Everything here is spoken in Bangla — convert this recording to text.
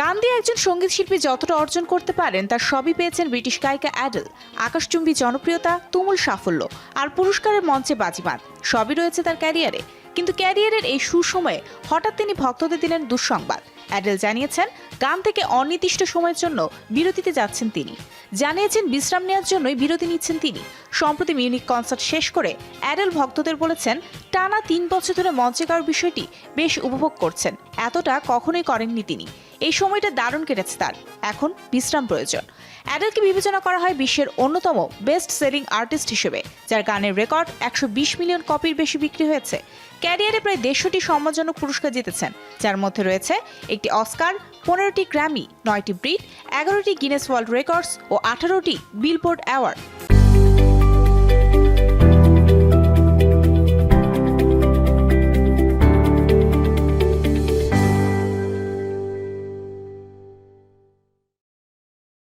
গান দিয়ে একজন সংগীত শিল্পী যতটা অর্জন করতে পারেন, তার সবই পেয়েছেন ব্রিটিশ গায়িকা অ্যাডেল। আকাশচুম্বী জনপ্রিয়তা, তুমুল সাফল্য আর পুরস্কারের মঞ্চে বাজিমাত। সবই রয়েছে তার ক্যারিয়ারে। কিন্তু ক্যারিয়ারের এই সুসময়ে হঠাৎ তিনি ভক্তদের দিলেন দুঃসংবাদ। অ্যাডেল জানিয়েছেন, গান থেকে অনির্দিষ্ট সময়ের জন্য বিরতিতে যাচ্ছেন তিনি। জানিয়েছেন, বিশ্রাম নেওয়ার জন্যই বিরতি নিচ্ছেন তিনি। সম্প্রতি মিউনিক কনসার্ট শেষ করে অ্যাডেল ভক্তদের বলেছেন টানা তিন বছর ধরে মঞ্চে গাওয়ার বিষয়টি বেশ উপভোগ করছেন। এতটা কখনোই করেননি তিনি। এই সময়টা দারুণ কেটেছে তার। এখন বিশ্রাম প্রয়োজন। অ্যাডেলকে বিবেচনা করা হয় বিশ্বের অন্যতম বেস্ট সেলিং আর্টিস্ট হিসেবে, যার গানের রেকর্ড একশো বিশ মিলিয়ন কপির বেশি বিক্রি হয়েছে। ক্যারিয়ারে প্রায় দেড়শোটি সম্মানজনক পুরস্কার জিতেছেন, যার মধ্যে রয়েছে একটি অস্কার, পনেরোটি গ্র্যামি, নয়টি ব্রিট, এগারোটি গিনেস ওয়ার্ল্ড রেকর্ডস ও আঠারোটি বিলবোর্ড অ্যাওয়ার্ড